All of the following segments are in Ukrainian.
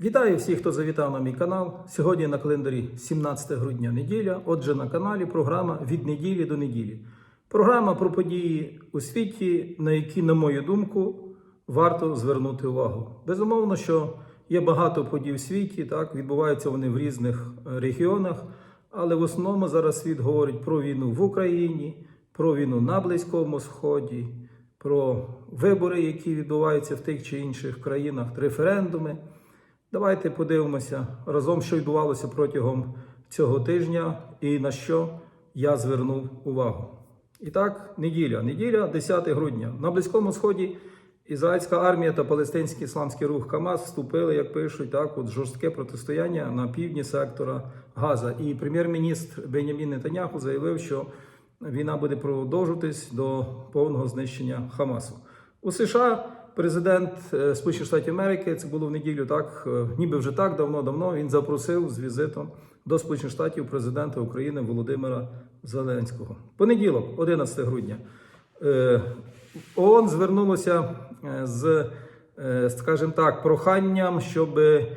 Вітаю всіх, хто завітав на мій канал. Сьогодні на календарі 17 грудня неділя. Отже, на каналі програма від неділі до неділі. Програма про події у світі, на які, на мою думку, варто звернути увагу. Безумовно, що є багато подій у світі, так відбуваються вони в різних е, регіонах, але в основному зараз світ говорить про війну в Україні, про війну на Близькому Сході, про вибори, які відбуваються в тих чи інших країнах, референдуми. Давайте подивимося разом, що відбувалося протягом цього тижня і на що я звернув увагу. І так, неділя. Неділя, 10 грудня. На Близькому Сході ізраїльська армія та палестинський ісламський рух Хамас вступили, як пишуть, так, от жорстке протистояння на півдні сектора Газа. І прем'єр-міністр Бенямін Нетаняху заявив, що війна буде продовжуватись до повного знищення Хамасу. У США президент е, Сполучених Штатів Америки, це було в неділю, так е, ніби вже так давно-давно. Він запросив з візитом до Сполучених Штатів президента України Володимира Зеленського. Понеділок, 11 грудня. Е, ООН звернулося з, скажімо так, проханням, щоб е,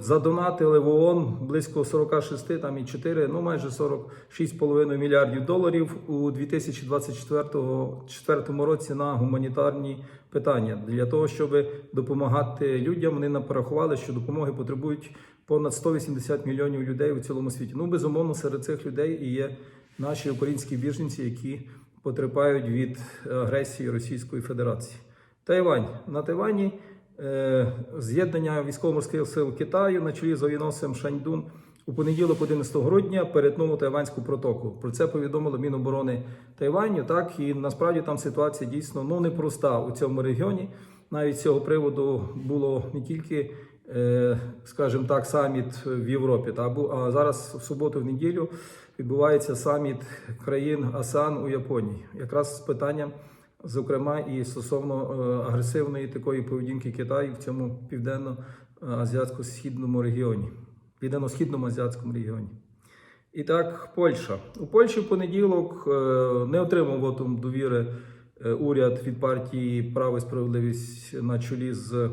задонатили в ООН близько 46, там і 4, ну майже 46,5 мільярдів доларів у 2024 році на гуманітарні питання для того, щоб допомагати людям. Вони нам порахували, що допомоги потребують понад 180 мільйонів людей у цілому світі. Ну безумовно, серед цих людей і є наші українські біженці, які потерпають від агресії Російської Федерації. Тайвань на Тайвані е, з'єднання військово-морських сил Китаю на чолі з авіаносцем Шаньдун у понеділок, 11 грудня, перетнуло Тайванську протоку. Про це повідомило Міноборони Тайваню. Так і насправді там ситуація дійсно ну непроста у цьому регіоні. Навіть з цього приводу було не тільки, е, скажімо так, саміт в Європі, та а зараз в суботу, в неділю відбувається саміт країн АСЕАН у Японії, якраз з питанням, зокрема, і стосовно е, агресивної такої поведінки Китаю в цьому південно-азіатсько-східному регіоні, південно-східному азіатському регіоні. І так, Польща. У Польщі в понеділок е, не отримав вотум довіри е, уряд від партії Право і справедливість на чолі з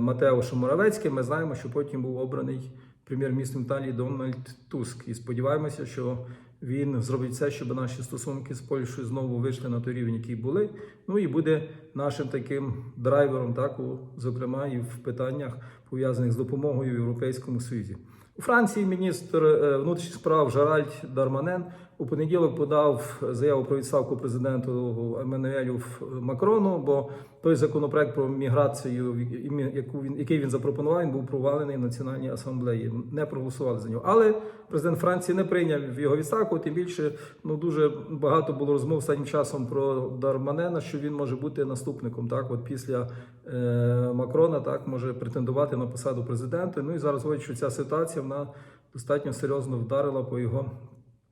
Матеушем Моравецьким. Ми знаємо, що потім був обраний прем'єр-міністром Італії Дональд Туск. І сподіваємося, що він зробить все, щоб наші стосунки з Польщею знову вийшли на той рівень, який були. Ну і буде нашим таким драйвером, так у зокрема і в питаннях пов'язаних з допомогою в Європейському Союзі. У Франції міністр е, внутрішніх справ Жаральд Дарманен у понеділок подав заяву про відставку президенту Еммануелю Макрону, бо той законопроект про міграцію, яку він який він запропонував, він був провалений в Національній асамблеї. Не проголосували за нього. Але президент Франції не прийняв його відставку. Тим більше ну дуже багато було розмов останнім часом про Дарманена, що він може бути наступником. Так, от після е, Макрона так може претендувати на посаду президента. Ну і зараз говорять, що ця ситуація вона достатньо серйозно вдарила по його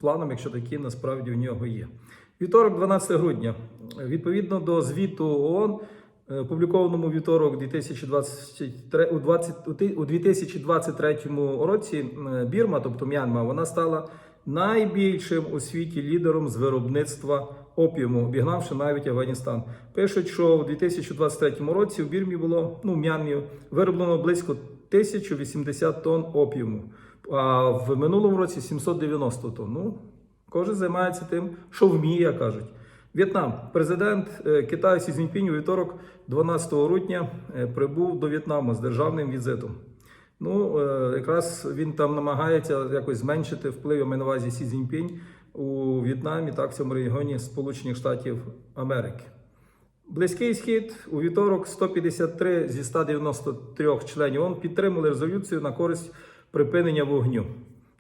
планам, якщо такі насправді у нього є. Вівторок, 12 грудня, відповідно до звіту ООН, е, опублікованому вівторок 2023, у, 20, у ти- у 2023 році Бірма, тобто М'янма, вона стала найбільшим у світі лідером з виробництва опіуму, обігнавши навіть Афганістан. Пишуть, що у 2023 році в Бірмі було ну в М'янмі вироблено близько 1080 тонн опіуму, а в минулому році 790 тонн. Ну, кожен займається тим, що вміє, кажуть. В'єтнам. Президент е, Китаю Сі Цзіньпінь у вівторок, 12 грудня, е, прибув до В'єтнаму з державним візитом. Ну, е, якраз він там намагається якось зменшити вплив я маю на увазі Сі Цзіньпінь у В'єтнамі, так в цьому регіоні Сполучених Штатів Америки. Близький схід у вівторок 153 зі 193 членів ООН підтримали резолюцію на користь припинення вогню.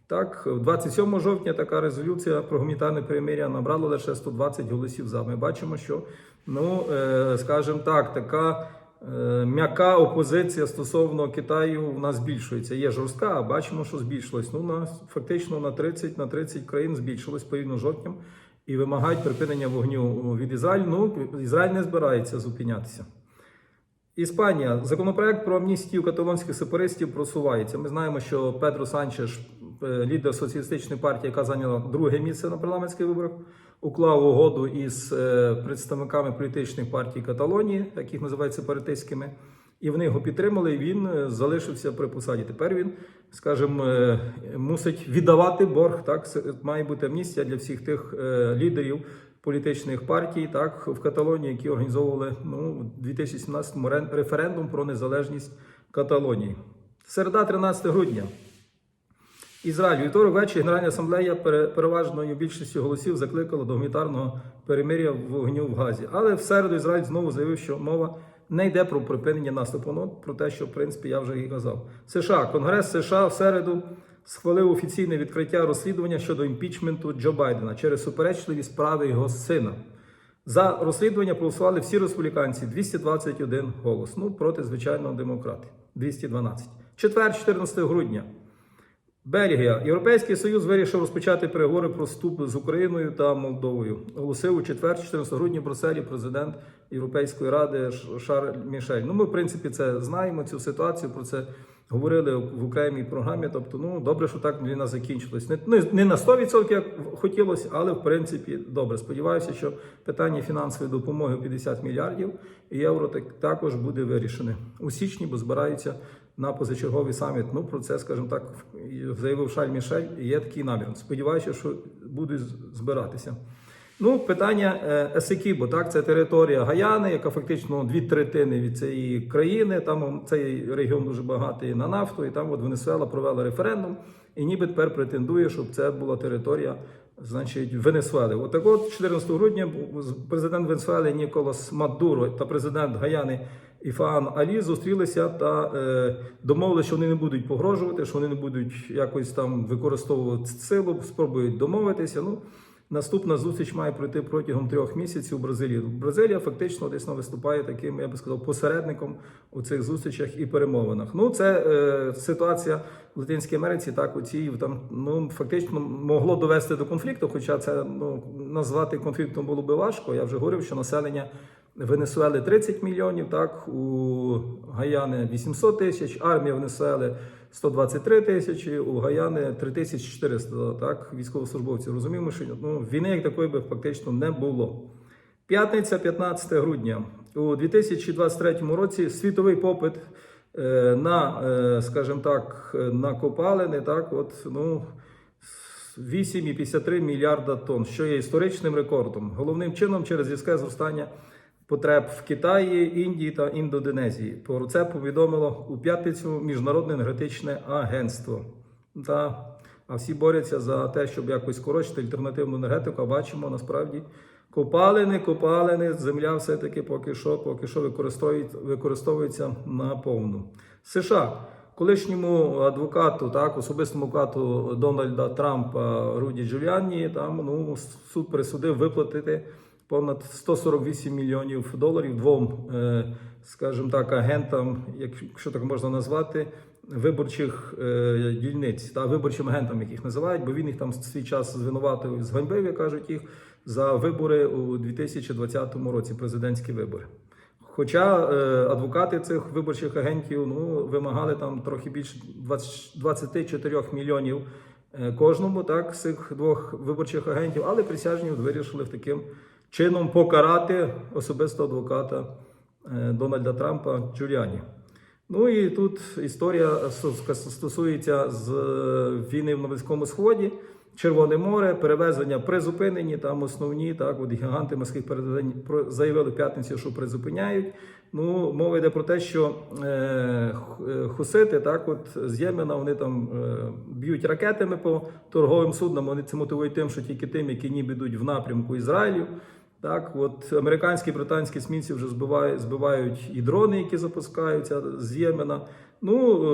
Так, 27 жовтня така резолюція про гуманітарне перемир'я набрала лише 120 голосів за. Ми бачимо, що ну е, скажімо так, така е, м'яка опозиція стосовно Китаю в нас збільшується. Є жорстка, а бачимо, що збільшилось. Ну на фактично на 30 на 30 країн збільшилось порівняно з жовтням і вимагають припинення вогню від Ізраїлю. Ну Ізраїль не збирається зупинятися. Іспанія законопроект про амністію каталонських сепаратистів просувається. Ми знаємо, що Педро Санчеш, е, лідер соціалістичної партії, яка зайняла друге місце на парламентських виборах, уклав угоду із е, представниками політичних партій Каталонії, яких називають сепаратистськими. І вони його підтримали, і він е, залишився при посаді. Тепер він, скажімо, мусить віддавати борг. Так, має бути амністія для всіх тих лідерів політичних партій, так, в Каталонії, які організовували ну, у 2017 ре- референдум про незалежність Каталонії. Середа, 13 грудня. Ізраїль вівторок ввечері Генеральна асамблея пере- переважною більшістю голосів закликала до гуманітарного перемир'я вогню в Газі. Але в середу Ізраїль знову заявив, що мова не йде про припинення наступу. Ну, про те, що в принципі я вже і казав. США Конгрес США в середу схвалив офіційне відкриття розслідування щодо імпічменту Джо Байдена через суперечливі справи його сина. За розслідування проголосували всі республіканці 221 голос. Ну проти звичайного демократи 212. Четвер, 14 грудня. Бельгія. Європейський Союз вирішив розпочати переговори про вступ з Україною та Молдовою. Оголосив у четвер, 14 грудня в Брюсселі президент Європейської ради Шарль Мішель. Ну, ми, в принципі, це знаємо, цю ситуацію. Про це говорили в окремій програмі. Тобто, ну добре, що так війна закінчилась. Не, не, не на 100%, як хотілося, але в принципі добре. Сподіваюся, що питання фінансової допомоги в 50 мільярдів євро так, також буде вирішене у січні, бо збираються на позачерговий саміт. Ну про це, скажімо так, заявив Шарль Мішель. Є такий намір. Сподіваюся, що будуть збиратися. Ну, питання е, Есекібо, так, це територія Гаяни, яка фактично дві третини від цієї країни. Там цей регіон дуже багатий на нафту, і там от Венесуела провела референдум, і ніби тепер претендує, щоб це була територія, значить, Венесуели. От так от 14 грудня президент Венесуели Ніколас Мадуро та президент Гаяни Іфаан Алі зустрілися та е, домовилися, що вони не будуть погрожувати, що вони не будуть якось там використовувати силу, спробують домовитися. Ну, Наступна зустріч має пройти протягом трьох місяців у Бразилії. Бразилія фактично десь виступає таким, я би сказав, посередником у цих зустрічах і перемовинах. Ну, це е, ситуація в Латинській Америці, так у цій там ну фактично могло довести до конфлікту, хоча це ну назвати конфліктом було би важко. Я вже говорив, що населення Венесуели 30 мільйонів, так у Гаяни 800 тисяч, армія Венесуели 123 тисячі, у Гаяни 3400 так, військовослужбовців. Розуміємо, що ну, війни як такої би фактично не було. П'ятниця, 15 грудня. У 2023 році світовий попит е, на, е, скажімо так, на копалини, так, от, ну, 8,53 мільярда тонн, що є історичним рекордом. Головним чином через різке зростання потреб в Китаї, Індії та Індонезії. Про це повідомило у п'ятницю Міжнародне енергетичне агентство. Та, а всі борються за те, щоб якось скорочити альтернативну енергетику. А бачимо насправді копалини, копалини, земля все-таки поки що, поки що використовується, на повну. США. Колишньому адвокату, так, особистому адвокату Дональда Трампа Руді Джуліані, там ну, суд присудив виплатити понад 148 мільйонів доларів двом, е, скажімо так, агентам, якщо так можна назвати, виборчих е, дільниць та виборчим агентам, яких називають, бо він їх там свій час звинуватив, зганьбив, як кажуть їх, за вибори у 2020 році, президентські вибори. Хоча е, адвокати цих виборчих агентів ну, вимагали там трохи більше 20, 24 мільйонів кожному, так, з цих двох виборчих агентів, але присяжні вирішили в таким чином покарати особисто адвоката е, Дональда Трампа Джуліані. Ну і тут історія стосується з е, війни в Близькому Сході. Червоне море, перевезення призупинені, там основні, так, от гіганти морських перевезень заявили в п'ятницю, що призупиняють. Ну, мова йде про те, що е, е, хусити, так, от з Ємена вони там е, б'ють ракетами по торговим суднам. Вони це мотивують тим, що тільки тим, які ніби йдуть в напрямку Ізраїлю. Так, от американські британські смінці вже збивають, збивають і дрони, які запускаються з Ємена. Ну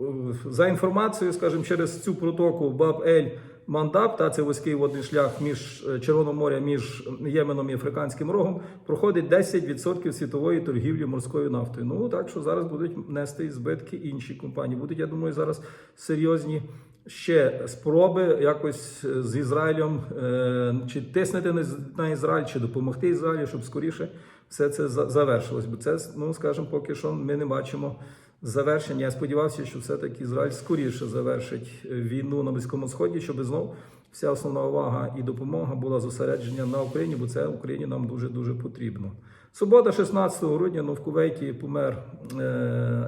е, за інформацією, скажімо, через цю протоку Баб-Ель Мандаб, та це вузький водний шлях між е, Червоного моря, між Єменом і Африканським рогом, проходить 10% світової торгівлі морською нафтою. Ну так що зараз будуть нести збитки інші компанії. Будуть, я думаю, зараз серйозні ще спроби якось е, з Ізраїлем е, чи тиснути на Ізраїль, чи допомогти Ізраїлю, щоб скоріше все це завершилось. Бо це, ну скажімо, поки що ми не бачимо завершення. Я сподівався, що все-таки Ізраїль скоріше завершить е, війну на Близькому Сході, щоб знов вся основна увага і допомога була зосереджена на Україні, бо це Україні нам дуже дуже потрібно. Субота, 16 грудня, ну, в Кувейті помер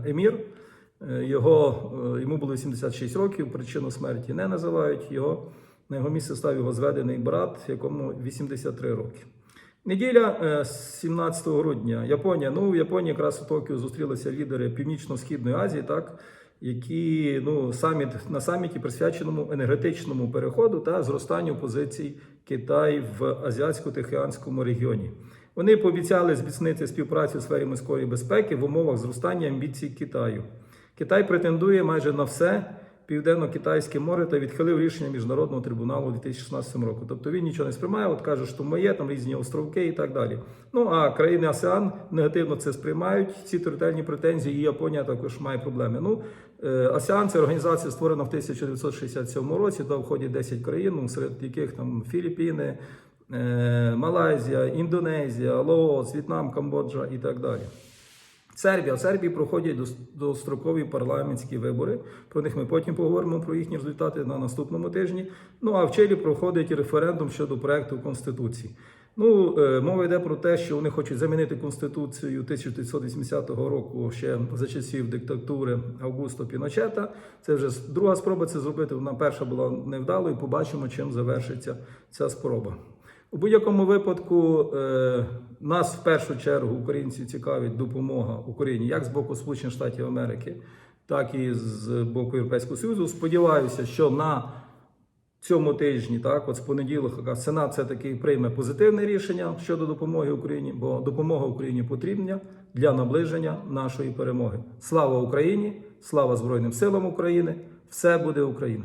емір. Е, Його, е, йому було 86 років, причину смерті не називають. Його, на його місце став його зведений брат, якому 83 роки. Неділя е, 17 грудня. Японія. Ну, в Японії якраз у Токіо зустрілися лідери Північно-Східної Азії, так, які ну, саміт, на саміті присвяченому енергетичному переходу та зростанню позицій Китаю в азіатсько-тихоокеанському регіоні. Вони пообіцяли зміцнити співпрацю у сфері морської безпеки в умовах зростання амбіцій Китаю. Китай претендує майже на все Південно-Китайське море та відхилив рішення міжнародного трибуналу у 2016 року. Тобто він нічого не сприймає, от каже, що моє там різні островки і так далі. Ну а країни АСЕАН негативно це сприймають. Ці територіальні претензії, і Японія також має проблеми. Ну е, АСЕАН це організація створена в 1967 році. Туди входять 10 країн, ну, серед яких там Філіппіни, е, Малайзія, Індонезія, Лаос, В'єтнам, Камбоджа і так далі. Сербія. В Сербії проходять дострокові парламентські вибори. Про них ми потім поговоримо про їхні результати на наступному тижні. Ну а в Чилі проходить референдум щодо проекту конституції. Ну, е, мова йде про те, що вони хочуть замінити конституцію 1980 року ще за часів диктатури Августо Піночета. Це вже друга спроба це зробити. Вона перша була невдалою. Побачимо, чим завершиться ця спроба. У будь-якому випадку е, нас в першу чергу українців цікавить допомога Україні як з боку Сполучених Штатів Америки, так і з боку Європейського Союзу. Сподіваюся, що на цьому тижні, так, от з понеділка, Сенат все таки прийме позитивне рішення щодо допомоги Україні, бо допомога Україні потрібна для наближення нашої перемоги. Слава Україні! Слава Збройним силам України! Все буде Україна!